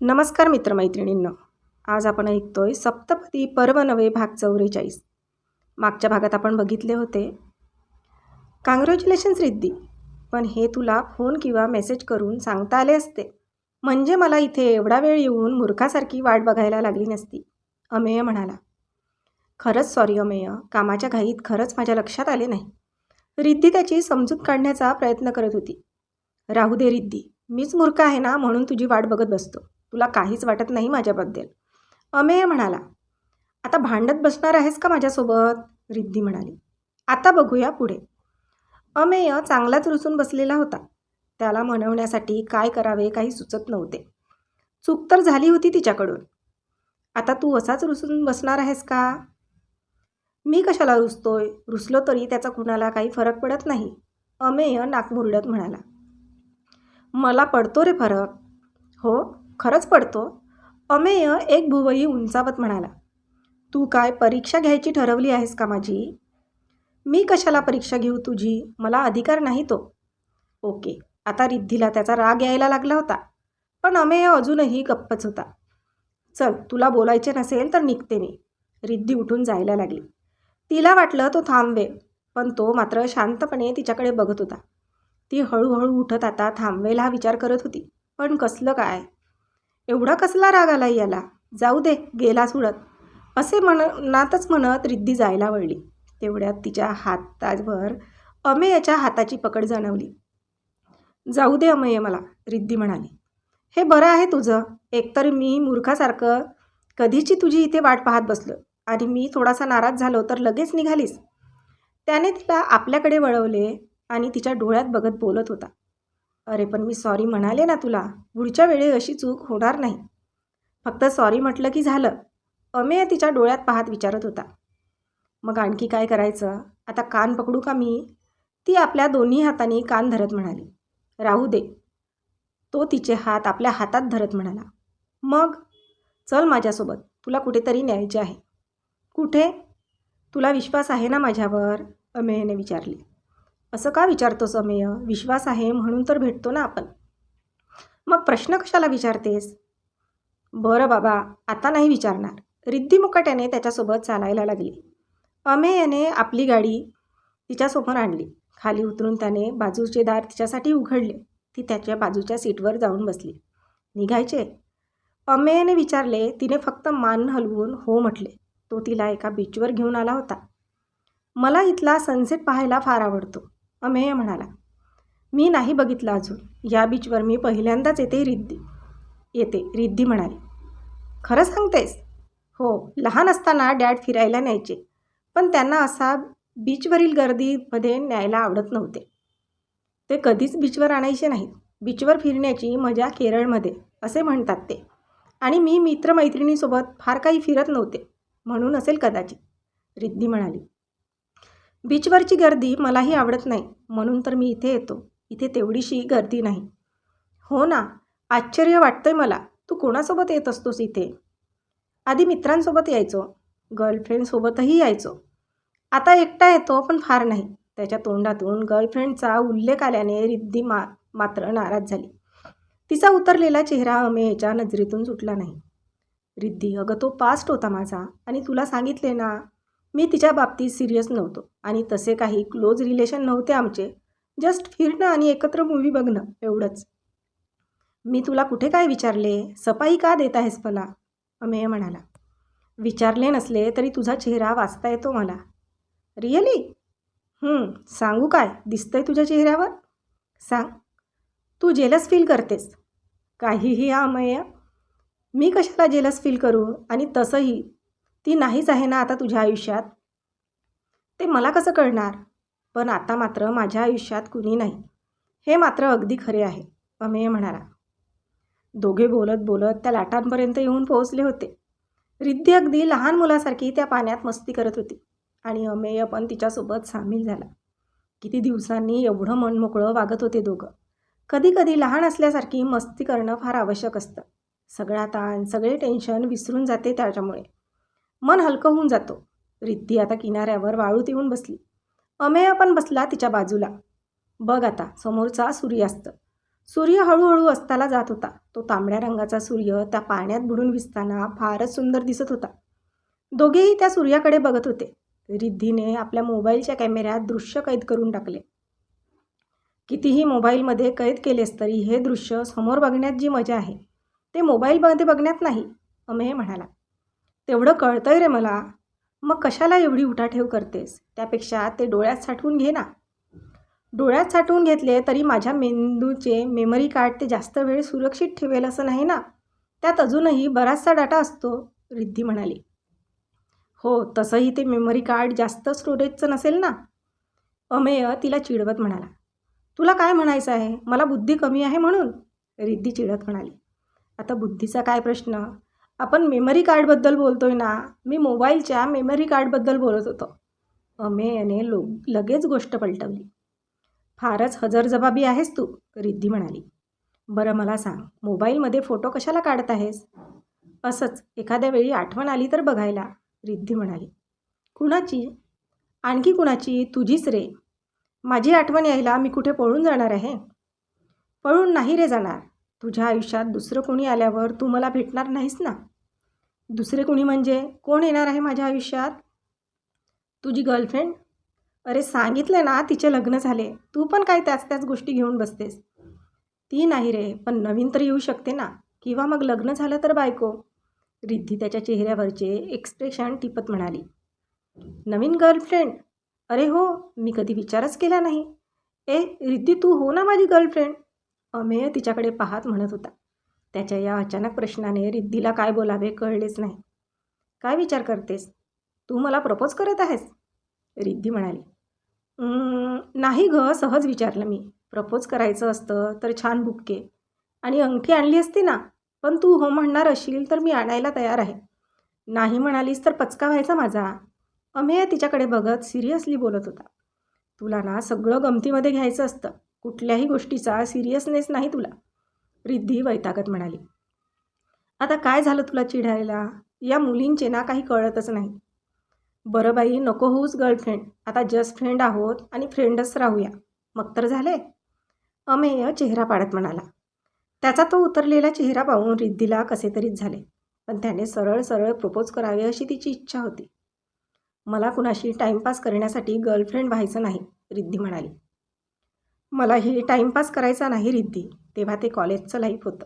नमस्कार मित्रमैत्रिणींनो. आज आपण ऐकतोय सप्तपदी पर्व नवे भाग चौवेचाळीस. मागच्या भागात आपण बघितले होते. काँग्रॅच्युलेशन्स रिद्धी. पण हे तुला फोन किंवा मेसेज करून सांगता आले असते. म्हणजे मला इथे एवढा वेळ येऊन मूर्खासारखी वाट बघायला लागली नसती अमेय म्हणाला. खरंच सॉरी अमेय. कामाच्या घाईत खरंच माझ्या लक्षात आले नाही. रिद्धी त्याची समजूत काढण्याचा प्रयत्न करत होती. राहू दे रिद्धी. मीच मूर्ख आहे ना म्हणून तुझी वाट बघत बसतो. तुला काहीच वाटत नाही माझ्याबद्दल. अमेय म्हणाला आता भांडत बसणार आहेस का माझ्यासोबत? रिद्धी म्हणाली. आता बघूया पुढे. अमेय चांगलाच रुसून बसलेला होता. त्याला म्हणवण्यासाठी काय करावे काही सुचत नव्हते. चूक तर झाली होती तिच्याकडून. आता तू असाच रुसून बसणार आहेस का? मी कशाला रुसतोय? रुसलो तरी त्याचा कुणाला काही फरक पडत नाही अमेय नाकमुरडत म्हणाला. मला पडतो रे फरक. हो? खरंच पडतो. अमेय एक भुवई उंचावत म्हणाला तू काय परीक्षा घ्यायची ठरवली आहेस का माझी? मी कशाला परीक्षा घेऊ तुझी? मला अधिकार नाही तो. ओके आता रिद्धीला त्याचा राग यायला लागला होता पण अमेय अजूनही गप्पच होता. चल तुला बोलायचे नसेल तर निघते मी. रिद्धी उठून जायला लागली. तिला वाटलं तो थांबवेल पण तो मात्र शांतपणे तिच्याकडे बघत होता. ती हळूहळू उठत आता थांबवेल हा विचार करत होती पण कसलं काय? एवढा कसला राग आला याला? जाऊ दे गेला सुडत असे मनातच म्हणत रिद्धी जायला वळली. तेवढ्यात तिच्या हातावर अमेयाच्या हाताची पकड जाणवली. जाऊ दे अमेय मला रिद्धी म्हणाली. हे बरं आहे तुझं. एकतर मी मूर्खासारखं कधीची तुझी इथे वाट पाहत बसलो आणि मी थोडासा नाराज झालो तर लगेच निघालीस. त्याने तिला आपल्याकडे वळवले आणि तिच्या डोळ्यात बघत बोलत होता. अरे पण मी सॉरी म्हणाले ना तुला. पुढच्या वेळी अशी चूक होणार नाही. फक्त सॉरी म्हटलं की झालं. अमेय तिच्या डोळ्यात पाहत विचारत होता. मग आणखी काय करायचं? आता कान पकडू का मी? ती आपल्या दोन्ही हातांनी कान धरत म्हणाली. राहू दे. तो तिचे हात आपल्या हातात धरत म्हणाला. मग? चल माझ्यासोबत. तुला कुठेतरी न्यायचे आहे. कुठे? तुला विश्वास आहे ना माझ्यावर? अमेयने विचारली. असं का विचारतोस अमेय? विश्वास आहे म्हणून तर भेटतो ना आपण. मग प्रश्न कशाला विचारतेस? बरं बाबा आता नाही विचारणार. रिद्धी मुकाट्याने त्याच्यासोबत चालायला लागली. अमेयने आपली गाडी तिच्यासमोर आणली. खाली उतरून त्याने बाजूचे दार तिच्यासाठी उघडले. ती त्याच्या बाजूच्या सीटवर जाऊन बसली. निघायचे? अमेयने विचारले. तिने फक्त मान हलवून हो म्हटले. तो तिला एका बीचवर घेऊन आला होता. मला इथला सनसेट पाहायला फार आवडतो. अमेय म्हणाला. मी नाही बघितलं अजून. या बीचवर मी पहिल्यांदाच येते रिद्धी. येते रिद्धी म्हणाली. खरं सांगतेस? हो लहान असताना डॅड फिरायला न्यायचे. पण त्यांना असा बीचवरील गर्दीमध्ये न्यायला आवडत नव्हते. ते कधीच बीचवर आणायचे नाहीत. बीचवर फिरण्याची मजा केरळमध्ये असे म्हणतात ते. आणि मी मित्रमैत्रिणीसोबत फार काही फिरत नव्हते. म्हणून असेल कदाचित. रिद्धी म्हणाली. बीचवरची गर्दी मलाही आवडत नाही. म्हणून तर मी इथे येतो. इथे तेवढीशी गर्दी नाही. हो ना आश्चर्य वाटतंय मला. तू कोणासोबत येत असतोस इथे? आधी मित्रांसोबत यायचो. गर्लफ्रेंडसोबतही यायचो. आता एकटा येतो पण फार नाही. त्याच्या तोंडातून गर्लफ्रेंडचा उल्लेख आल्याने रिद्धी मा मात्र नाराज झाली. तिचा उतरलेला चेहरा अमेयच्या नजरेतून सुटला नाही. रिद्धी अगं तो पास्ट होता माझा. आणि तुला सांगितले ना मी तिच्या बाबतीत सिरियस नव्हतो आणि तसे काही क्लोज रिलेशन नव्हते आमचे. जस्ट फिरणं आणि एकत्र मूवी बघणं एवढंच. मी तुला कुठे काय विचारले? सफाई का देत आहेस मला? अमेय म्हणाला. विचारले नसले तरी तुझा चेहरा वाचता येतो मला. रिअली सांगू काय? दिसतंय तुझ्या चेहऱ्यावर? सांग. तू जेलस फील करतेस. काहीही हा अमेय. मी कशाला जेलस फील करू? आणि तसंही. ती नाहीच आहे ना आता तुझ्या आयुष्यात? ते मला कसं कळणार? पण आता मात्र माझ्या आयुष्यात कुणी नाही. हे मात्र अगदी खरे आहे अमेय म्हणाला. दोघे बोलत बोलत त्या लाटांपर्यंत येऊन पोहोचले होते. रिद्धी अगदी लहान मुलासारखी त्या पाण्यात मस्ती करत होती आणि अमेय पण तिच्यासोबत सामील झाला. किती दिवसांनी एवढं मनमोकळं वागत होते दोघं. कधी कधी लहान असल्यासारखी मस्ती करणं फार आवश्यक असतं. सगळा ताण सगळे टेन्शन विसरून जाते त्याच्यामुळे. मन हलकं होऊन जातो. रिद्धी आता किनाऱ्यावर वाळूत येऊन बसली. अमेय पण बसला तिच्या बाजूला. बघ आता समोरचा सूर्यास्त सूर्य हळूहळू अस्ताला जात होता. तो तांबड्या रंगाचा सूर्य त्या पाण्यात बुडून विसताना फारच सुंदर दिसत होता. दोघेही त्या सूर्याकडे बघत होते. रिद्धीने आपल्या मोबाईलच्या कॅमेऱ्यात दृश्य कैद करून टाकले. कितीही मोबाईलमध्ये कैद केलेस तरी हे दृश्य समोर बघण्यात जी मजा आहे ते मोबाईलमध्ये बघण्यात नाही अमेय म्हणाला. तेवढं कळतंय रे मला. मग कशाला एवढी उठाठेव करतेस? त्यापेक्षा ते डोळ्यात साठवून घे ना. डोळ्यात साठवून घेतले तरी माझ्या मेंदूचे मेमरी कार्ड ते जास्त वेळ सुरक्षित ठेवेल असं नाही ना? त्यात अजूनही बराचसा डाटा असतो रिद्धी म्हणाली. हो तसंही ते मेमरी कार्ड जास्त स्टोरेजचं नसेल ना? अमेय तिला चिडवत म्हणाला. तुला काय म्हणायचं आहे? मला बुद्धी कमी आहे म्हणून? रिद्धी चिडत म्हणाली. आता बुद्धीचा काय प्रश्न? आपण मेमरी कार्डबद्दल बोलतो आहे ना मी मोबाईलच्या मेमरी कार्डबद्दल बोलत होतो. अमेयने लो लगेच गोष्ट पलटवली. फारच हजरजबाबी आहेस तू रिद्धी म्हणाली. बरं मला सांग मोबाईलमध्ये फोटो कशाला काढत आहेस? असंच एखाद्या वेळी आठवण आली तर बघायला रिद्धी म्हणाली. कुणाची? आणखी कुणाची? तुझीच रे. माझी आठवण यायला मी कुठे पळून जाणार आहे? पळून नाही रे जाणार. तुझ्या आयुष्यात दुसरं कोणी आल्यावर तू मला भेटणार नाहीस ना? दुसरे कोणी म्हणजे कोण येणार आहे माझ्या आयुष्यात? तुझी गर्लफ्रेंड अरे सांगितलं ना तिचे लग्न झाले. तू पण काय त्याच त्याच गोष्टी घेऊन बसतेस? ती नाही रे पण नवीन तर येऊ शकते ना. किंवा मग लग्न झालं तर बायको. रिद्धी त्याच्या चेहऱ्यावरचे एक्सप्रेशन टिपत म्हणाली. नवीन गर्लफ्रेंड अरे हो मी कधी विचारच केला नाही. ए रिद्धी तू हो ना माझी गर्लफ्रेंड अमेय तिच्याकडे पाहत म्हणत होता. त्याच्या या अचानक प्रश्नाने रिद्धीला काय बोलावे कळलेच नाही. काय विचार करतेस? तू मला प्रपोज करत आहेस? रिद्धी म्हणाली. नाही ग सहज विचारलं मी. प्रपोज करायचं असतं तर छान बुक्के. आणि अंगठी आणली असती ना पण तू हो म्हणणार असशील तर मी आणायला तयार आहे. नाही म्हणालीस तर पचका व्हायचा माझा. अमेय तिच्याकडे बघत सिरियसली बोलत होता. तुला ना सगळं गमतीमध्ये घ्यायचं असतं. कुठल्याही गोष्टीचा सिरियसनेस नाही तुला. रिद्धी वैतागत म्हणाली. आता काय झालं तुला चिडायला? या मुलींचे ना काही कळतच नाही. बरं बाई नको होऊस गर्लफ्रेंड आता जस्ट फ्रेंड आहोत आणि फ्रेंडच राहूया. मग तर झाले अमेय चेहरा पाडत म्हणाला. त्याचा तो उतरलेला चेहरा पाहून रिद्धीला कसे तरीच झाले. पण त्याने सरळ सरळ प्रपोज करावे अशी तिची इच्छा होती. मला कुणाशी टाईमपास करण्यासाठी गर्लफ्रेंड व्हायचं नाही रिद्धी म्हणाली. मलाही टाईमपास करायचा नाही रिद्धी तेव्हा ते कॉलेजचं लाईफ होतं.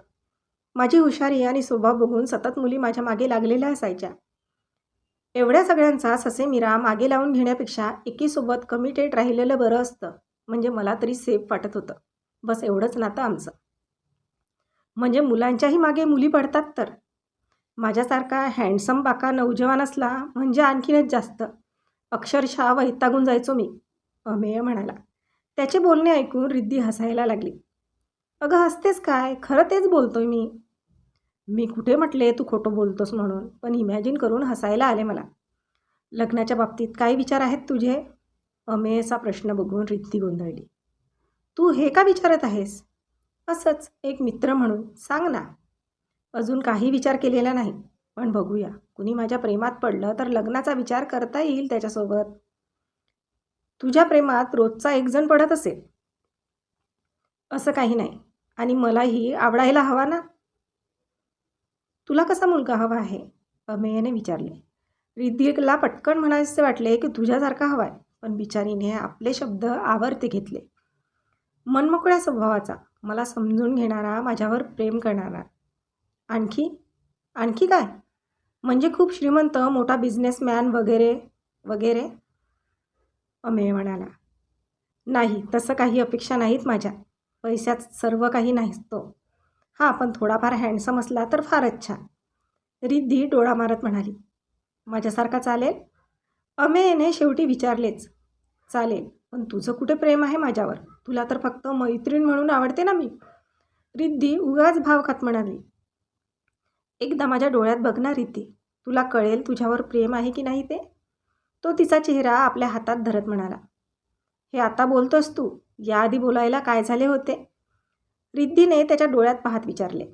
माझी हुशारी आणि स्वभाव बघून सतत मुली माझ्या मागे लागलेल्या असायच्या. एवढ्या सगळ्यांचा ससेमिरा मागे लावून घेण्यापेक्षा एकीसोबत कमिटेड राहिलेलं बरं असतं म्हणजे मला तरी सेफ वाटत होतं. बस एवढंच नातं आमचं. म्हणजे मुलांच्याही मागे मुली पडतात तर? माझ्यासारखा हँडसम बाका नौजवान असला म्हणजे आणखीनच जास्त. अक्षरशः वैतागून जायचो मी अमेय म्हणाला. त्याचे बोलणे ऐकून रिद्धी हसायला लागली. अगं हसतेस काय? खरं तेच बोलतोय मी. मी कुठे म्हटले तू खोटं बोलतोस म्हणून? पण इमॅजिन करून हसायला आले मला. लग्नाच्या बाबतीत काय विचार आहेत तुझे? अमेयचा प्रश्न बघून रिद्धी गोंधळली. तू हे का विचारत आहेस? असंच एक मित्र म्हणून. सांग ना. अजून काही विचार केलेला नाही. पण बघूया. कुणी माझ्या प्रेमात पडलं तर लग्नाचा विचार करता येईल त्याच्यासोबत. तुझ्या प्रेमात रोजचा एक जण पडत असेल? असं काही नाही. आणि मलाही आवडायला हवा ना? तुला कसा मुलगा हवा आहे? अमेयने विचारले. रिद्धिकला पटकन म्हणायचे वाटले की तुझ्यासारखा हवा आहे पण बिचारीने आपले शब्द आवर्ते घेतले. मनमोकळ्या स्वभावाचा मला समजून घेणारा माझ्यावर प्रेम करणारा. आणखी? आणखी काय? म्हणजे खूप श्रीमंत मोठा बिझनेसमॅन वगैरे वगैरे? अमेय म्हणाला. नाही तसं काही अपेक्षा नाहीत माझ्या. पैशात सर्व काही नसतो हां पण थोडाफार हँडसम असला तर फारच छान. रिद्धी डोळा मारत म्हणाली. माझ्यासारखा चालेल? अमेयने शेवटी विचारलेच. चालेल पण तुझं कुठे प्रेम आहे माझ्यावर? तुला तर फक्त मैत्रीण म्हणून आवडते ना मी. रिद्धी उगाच भावखात म्हणाली. एकदा माझ्या डोळ्यात बघ ना रिद्धी. तुला कळेल तुझ्यावर प्रेम आहे की नाही ते? तो तिचा चेहरा आपल्या हातात धरत म्हणाला हे आता बोलतोस तू? याआधी बोलायला काय झाले होते? रिद्धीने त्याच्या डोळ्यात पाहत विचारले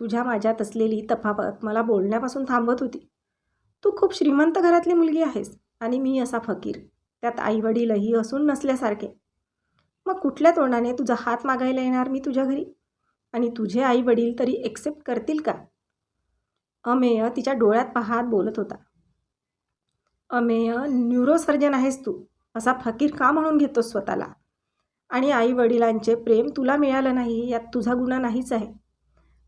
तुझ्या माझ्यात असलेली तफावत मला बोलण्यापासून थांबवत होती. तू खूप श्रीमंत घरातली मुलगी आहेस आणि मी असा फकीर. त्यात आईवडीलही असून नसल्यासारखे. मग कुठल्या तोंडाने तुझा हात मागायला येणार मी तुझ्या घरी? आणि तुझे आई वडील तरी एक्सेप्ट करतील का? अमेय तिच्या डोळ्यात पाहात बोलत होता अमेय न्यूरोसर्जन आहेस तू. असा फकीर का म्हणून घेतोस स्वतःला? आणि आई वडिलांचे प्रेम तुला मिळालं नाही यात तुझा गुन्हा नाहीच आहे.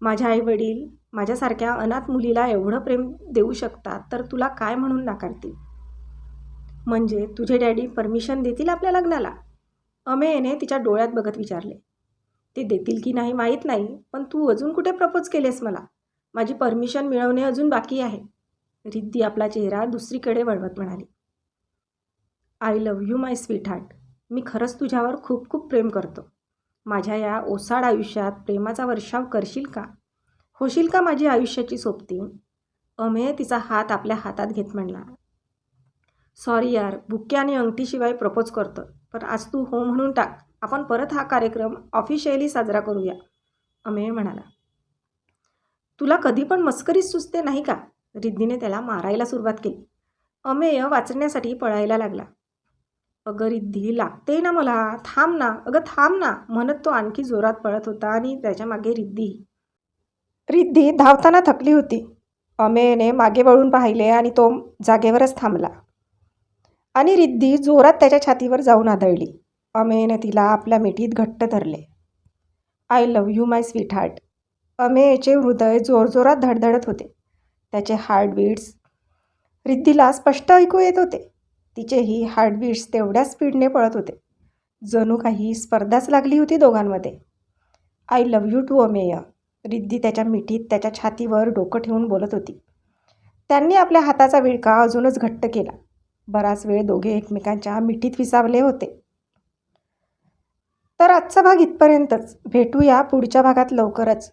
माझ्या आई वडील माझ्यासारख्या अनाथ मुलीला एवढं प्रेम देऊ शकतात तर तुला काय म्हणून नाकारतील? म्हणजे तुझे डॅडी परमिशन देतील आपल्या लग्नाला? अमेयने तिच्या डोळ्यात बघत विचारले. ते देतील की नाही माहीत नाही पण तू अजून कुठे प्रपोज केलेस मला? माझी परमिशन मिळवणे अजून बाकी आहे. रिद्धी आपला चेहरा दुसरीकडे वळवत म्हणाली. I love you my sweetheart मी खरंच तुझ्यावर खूप खूप प्रेम करतो. माझ्या या ओसाड आयुष्यात प्रेमाचा वर्षाव करशील का? होशील का माझी आयुष्याची सोबती? अमेय तिचा हात आपल्या हातात घेत म्हणला. सॉरी यार बुक्के आणि अंगठीशिवाय प्रपोज करतो. पण आज तू हो म्हणून टाक. आपण परत हा कार्यक्रम ऑफिशियली साजरा करूया. अमेय म्हणाला. तुला कधी पण मस्करीच सुचते नाही का? रिद्धीने त्याला मारायला सुरुवात केली. अमेय वाचण्यासाठी पळायला लागला. अगं रिद्धी लागते ना मला. थांब ना. अगं थांब ना. म्हणत तो आणखी जोरात पळत होता आणि त्याच्यामागे रिद्धी. रिद्धी धावताना थकली होती. अमेयने मागे वळून पाहिले आणि तो जागेवरच थांबला. आणि रिद्धी जोरात त्याच्या छातीवर जाऊन आदळली. अमेयने तिला आपल्या मिठीत घट्ट धरले. I love you my sweetheart अमेयचे हृदय जोरजोरात धडधडत होते. त्याचे हार्टबीट्स रिद्धीला स्पष्ट ऐकू येत होते. तिचेही हार्टबीट्स तेवढ्या स्पीडने पळत होते. जणू काही स्पर्धाच लागली होती दोघांमध्ये. I love you too Amey Riddhi त्याच्या मिठीत त्याच्या छातीवर डोकं ठेवून बोलत होती. त्यांनी आपल्या हाताचा विळका अजूनच घट्ट केला. बराच वेळ दोघे एकमेकांच्या मिठीत विसावले होते. तर आजचा भाग इथपर्यंतच. भेटूया पुढच्या भागात लवकरच.